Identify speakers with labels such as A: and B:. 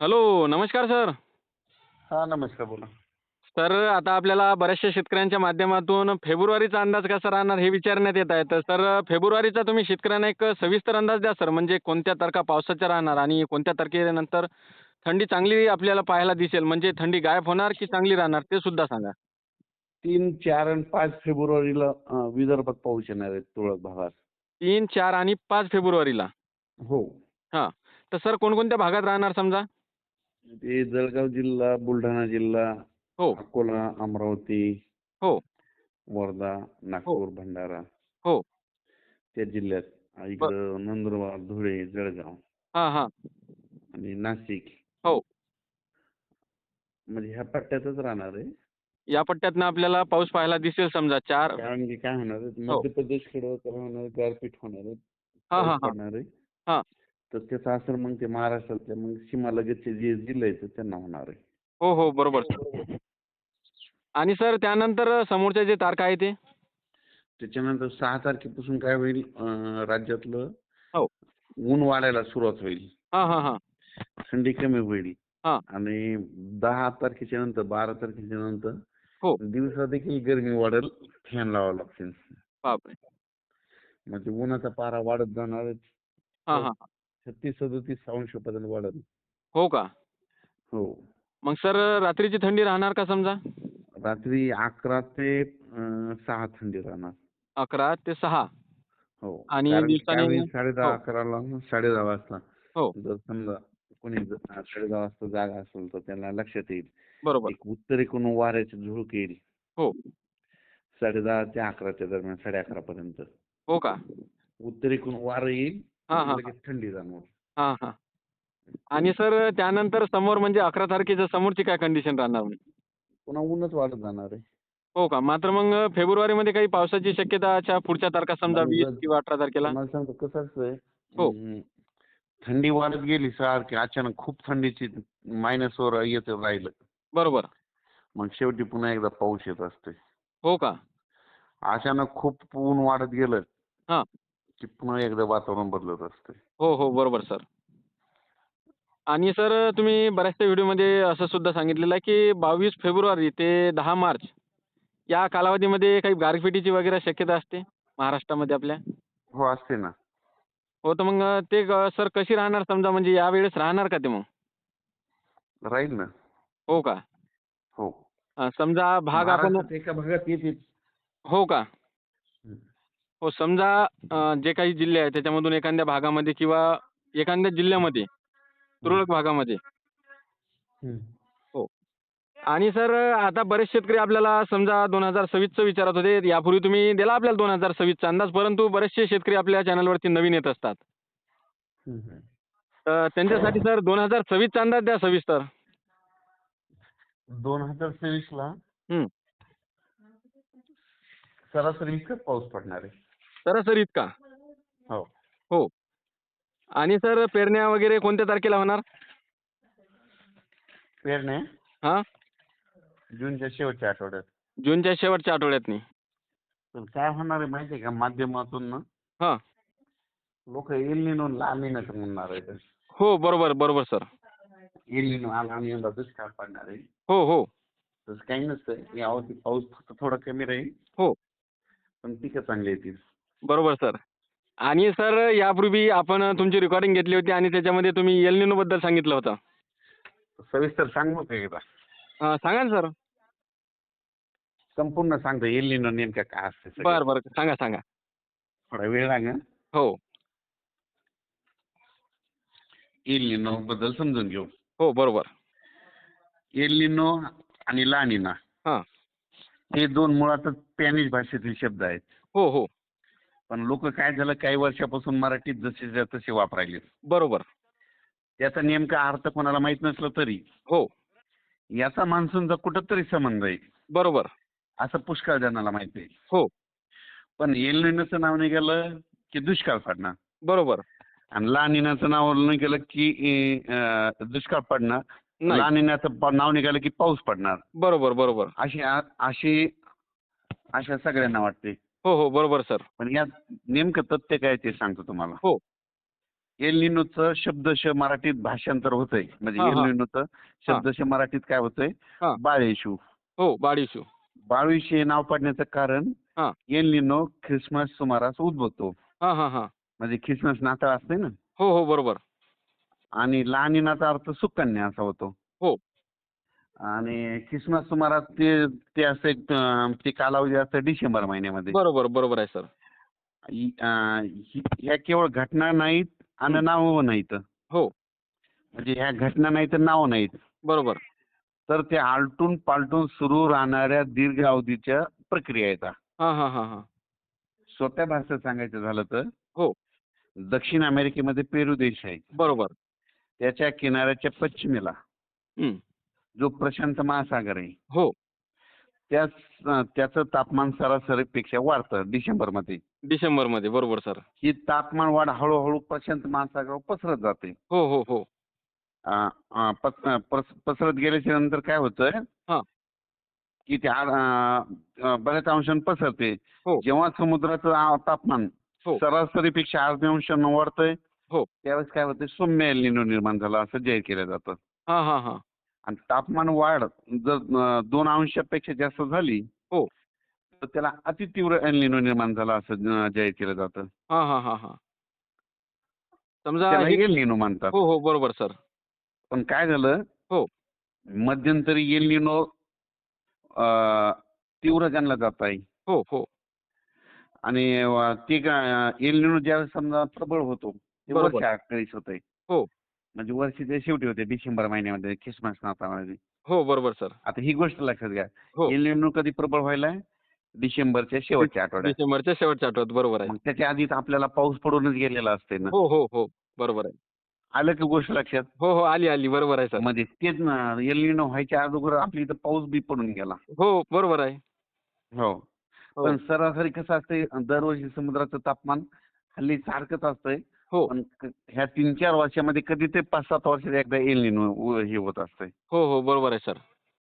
A: Hello नमस्कार sir.
B: हा नमस्कार बोला.
A: सर आता आपल्याला बऱ्याचशा शेतकऱ्यांच्या माध्यमातून फेब्रुवारीचा अंदाज कसा राहणार हे विचारण्यात येत आहे. तर सर फेब्रुवारीचा तुम्ही शेतकऱ्यांना एक सविस्तर अंदाज द्या सर. म्हणजे कोणत्या तारखा पावसाच्या राहणार आणि कोणत्या तारखेनंतर थंडी चांगली आपल्याला पाहायला दिसेल म्हणजे थंडी गायब होणार की चांगली राहणार ते सुद्धा सांगा.
B: तीन चार आणि पाच फेब्रुवारीला अं, विदर्भात पाऊस येणार आहे तुरळक भागात.
A: तीन चार आणि पाच फेब्रुवारीला?
B: हो.
A: हां. तर सर कोणकोणत्या भागात राहणार समजा?
B: ते जळगाव जिल्हा बुलढाणा जिल्हा
A: हो.
B: अकोला अमरावती
A: हो.
B: वर्धा नागपूर भंडारा
A: हो.
B: त्या जिल्ह्यात. इकडं नंदुरबार धुळे जळगाव
A: हां हां.
B: आणि नाशिक.
A: हो.
B: म्हणजे ह्या पट्ट्यातच राहणार आहे.
A: या पट्ट्यातनं आपल्याला पाऊस पाहायला दिसेल समजा चार
B: कारण की काय होणार आहे?
A: हो.
B: मध्य प्रदेशकडे तर होणार आहे, गारपीट होणार आहे
A: हां हां
B: पाऊस
A: हां.
B: पडणार आहे.
A: हां.
B: तर त्याचा असर मग ते महाराष्ट्रातल्या मग सीमालगतचे जे जिल्हे आहेत त्यांना होणार आहे.
A: हो हो बरोबर सर. आणि सर त्यानंतर समोरच्या जे तारखा आहे ते?
B: त्याच्यानंतर सहा तारखेपासून काय होईल अं, राज्यातलं
A: हो.
B: ऊन वाढायला सुरुवात होईल.
A: हां हां हां.
B: थंडी कमी होईल.
A: हा.
B: आणि दहा तारखेच्या नंतर बारा तारखेच्या नंतर
A: हो.
B: दिवसा देखील गरमी वाढेल फॅन लावावं लागतील
A: बापरे.
B: म्हणजे उन्हाचा पारा वाढत जाणार.
A: हां हां.
B: छत्तीस सदोतीस अंशपर्यंत वाढेल
A: हो का?
B: हो.
A: मग सर रात्रीची थंडी राहणार का समजा?
B: रात्री अकरा ते अं, सहा थंडी राहणार.
A: अकरा ते सहा?
B: हो.
A: आणि
B: कारण
A: दिवसाने-
B: काय होईल, साडेदहा
A: हो.
B: अकराला साडे दहा वाजता.
A: हो.
B: जर समजा कोणी जर साडे दहा वाजता जागा असेल तर त्यांना लक्षात येईल.
A: बरोबर.
B: एक उत्तरेकडून वाऱ्याची झुळूक येईल.
A: हो.
B: साडे दहा ते अकराच्या दरम्यान साडे अकरा पर्यंत.
A: हो का?
B: उत्तरेकडून वारं येईल.
A: हां हां
B: लगेच थंडी जाणवल
A: हां हां. आणि सर त्यानंतर समोर म्हणजे अकरा तारखेच्या समोरची काय कंडिशन राहणार मग?
B: पुन्हा ऊनच वाढत जाणार आहे.
A: हो का? मात्र मग फेब्रुवारीमध्ये काही पावसाची शक्यता अशा पुढच्या तारखा समजा वीस
B: जर-
A: किंवा अठरा तारखेला?
B: सांगतो कसं असतंय
A: हो.
B: थंडी वाढत गेली सारखी अचानक खूप थंडीची मायनस वर येत राहिलं.
A: बरोबर.
B: मग शेवटी पुन्हा एकदा पाऊस येत असते
A: हो का?
B: अचानक खूप ऊन वाढत गेलं.
A: हां.
B: की पुन्हा एकदा वातावरण बदलत असते.
A: हो हो बरोबर सर. आणि सर तुम्ही बऱ्याचशा व्हिडिओमध्ये असं सुद्धा सांगितलेलं आहे की बावीस फेब्रुवारी ते दहा मार्च या कालावधीमध्ये काही गारपिटीची वगैरे शक्यता असते महाराष्ट्रामध्ये आपल्या?
B: हो असते ना.
A: हो तर मग ते सर कशी राहणार समजा म्हणजे यावेळेस राहणार का ते मग?
B: राहील ना.
A: हो का?
B: हो.
A: अं, समजा भाग आपण
B: महाराष्ट्रात एका भागात येते
A: हो का.
B: हो
A: समजा जे काही जिल्हे आहेत त्याच्यामधून एखाद्या भागामध्ये किंवा एखाद्या जिल्ह्यामध्ये तुरळक भागामध्ये. आणि सर आता बरेच शेतकरी आपल्याला समजा दोन हजार सव्वीसचं विचारत होते यापूर्वी तुम्ही दिला आपल्याला दोन हजार सव्वीसचा अंदाज परंतु बरेचसे शेतकरी आपल्या चॅनलवरती नवीन येत असतात. तर त्यांच्यासाठी सर दोन हजार सव्वीसचा अंदाज द्या सविस्तर
B: दोन हजार सव्वीस ला
A: हं.
B: सरासरी पाऊस पडणार आहे.
A: सरासरी इतका.
B: हो.
A: हो. आणि सर पेरण्या वगैरे कोणत्या तारखेला होणार?
B: पेरणे?
A: हां?
B: जूनच्या शेवटच्या आठवड्यात.
A: जूनच्या शेवटच्या आठवड्यातनी.
B: तर काय होणार आहे माहिती आहे का माध्यमातून ना?
A: हां.
B: लोक एलिनो लालिनो म्हणणार आहेत
A: हो बरोबर बरोबर सर.
B: एलिनो आला आणि यंदा दुष्काळ पडणार आहे?
A: हो हो.
B: तसं काही नसतं. पाऊस फक्त थोडा कमी राहील.
A: हो.
B: पण पिकं चांगली येतील.
A: बरोबर सर. आणि सर यापूर्वी आपण तुमची रेकॉर्डिंग घेतली होती आणि त्याच्यामध्ये तुम्ही एलबद्दल सांगितलं होतं.
B: सविस्तर सांगू का एकदा?
A: अं, सांगा ना सर.
B: संपूर्ण सांगतो एलिनो नेमकं काय असतं सगळं.
A: बरं बरं. सांगा सांगा.
B: थोडा वेळ लागेल.
A: हो.
B: एलिनो बद्दल समजून घेऊ.
A: हो बरोबर.
B: एलिनो आणि लानिना
A: हां.
B: हे दोन मुळातच स्पॅनिश भाषेतील शब्द आहेत.
A: हो हो.
B: पण लोक काय झालं काही वर्षापासून मराठीत जसे तसे वापरायले.
A: बरोबर.
B: त्याचा नेमका अर्थ कोणाला माहीत नसलं तरी.
A: हो.
B: याचा मान्सूनचा कुठंतरी संबंध आहे.
A: बरोबर.
B: असं पुष्कळ जणाला माहिती आहे.
A: हो.
B: पण एलिनोचं नाव निघालं की दुष्काळ पडणार.
A: बरोबर.
B: आणि लानिनाचं नाव निघालं की अं, दुष्काळ पडणार.
A: नाही.
B: लानिनाचं प- नाव निघालं की पाऊस पडणार.
A: बरोबर बरोबर.
B: अशी अशी अशा सगळ्यांना वाटते.
A: हो हो. बरोबर सर.
B: पण यात नेमकं तथ्य काय ते सांगतो तुम्हाला.
A: हो.
B: एलिनोचं शब्दशः मराठीत भाषांतर होतंय. म्हणजे
A: हा, हा.
B: एलिनोचं शब्दशः मराठीत काय होतंय?
A: हा.
B: बाळेशू.
A: हो बाळीशू.
B: बाळीशी हे नाव पडण्याचं कारण
A: हा.
B: एलिनो ख्रिसमस सुमारास उद्भवतो.
A: हां हां हां.
B: म्हणजे ख्रिसमस नाताळ असते ना?
A: हो हो. बरोबर.
B: आणि लहानिनाचा अर्थ सुकन्या असा होतो.
A: हो.
B: आणि ख्रिसमस सुमारास ते ते असते ते कालावधी असतं डिसेंबर महिन्यामध्ये.
A: बरोबर बरोबर आहे सर.
B: इ- अं, हि- ह्या केवळ घटना नाहीत आणि
A: हं.
B: नावं नाहीत.
A: हो.
B: म्हणजे ह्या घटना नाहीत तर नावं नाहीत.
A: बरोबर.
B: तर ते आलटून पालटून सुरू राहणाऱ्या दीर्घ अवधीच्या प्रक्रिया आहेत
A: हां. हां हां हां
B: सोप्या भाषेत सांगायचं झालं तर
A: हो.
B: दक्षिण अमेरिकेमध्ये पेरू देश आहे.
A: बरोबर.
B: त्याच्या किनाऱ्याच्या पश्चिमेला. जो प्रशांत महासागर आहे.
A: हो.
B: त्याच त्याचं तापमान सरासरीपेक्षा वाढतं डिसेंबरमध्ये.
A: डिसेंबरमध्ये बरोबर सर.
B: ही तापमान वाढ हळूहळू प्रशांत महासागरावर पसरत जाते.
A: हो हो हो.
B: पस- पस- पसरत गेल्याच्यानंतर काय होतं?
A: हा.
B: की ते आ- अं, अं, बऱ्याच अंशाने पसरते.
A: हो.
B: जेव्हा समुद्राचं तापमान
A: हो.
B: सरासरीपेक्षा अर्ध्या अंशानं वाढतंय
A: हो.
B: त्यावेळेस काय होतं? सौम्य एलिनो निर्माण झाला असं जाहीर केलं जातं.
A: हां हां हां.
B: आणि तापमान वाढ जर दोन अंशापेक्षा जास्त झाली
A: हो.
B: तर त्याला अतितीव्र एलिनो निर्माण झाला असं जाहीर केलं जातं
A: हां हां हां हां समजा हे-
B: एलिनो
A: हो हो बरोबर सर
B: पण काय झालं
A: हो.
B: मध्यंतरी एलिनो तीव्र गणला जात आहे
A: हो हो
B: आणि ते एलिनो ज्यावेळेस समजा प्रबळ होतो ते
A: बरोबर.
B: वर्ष अखेरीस होते
A: हो.
B: म्हणजे वर्षीच्या शेवटी होते डिसेंबर महिन्यामध्ये ख्रिसमस नाताळमध्ये
A: हो बरोबर सर.
B: आता ही गोष्ट लक्षात घ्या.
A: हो.
B: एलिनो कधी प्रबळ व्हायला डिसेंबरच्या शेवटच्या आठवड्यात.
A: डिसेंबरच्या शेवटच्या आठवड्यात बरोबर आहे.
B: मग त्याच्या आधीच आपल्याला पाऊस पडूनच गेलेला असते ना.
A: हो हो हो बरोबर आहे.
B: आलं की गोष्ट लक्षात?
A: हो हो आली आली बरोबर आहे सर.
B: मध्ये तेच ना एलिनो व्हायच्या अगोदर आपल्या इथं पाऊस बी पडून गेला.
A: हो बरोबर आहे.
B: हो.
A: हो.
B: पण सरासरी कसं असतंय दरवर्षी समुद्राचं तापमान हल्ली सारखंच असतंय.
A: हो.
B: पण क- ह्या तीन चार वर्षामध्ये कधी ते पाच सात वर्षात एकदा एल निनो हे होत असतंय.
A: हो हो. बरोबर आहे सर.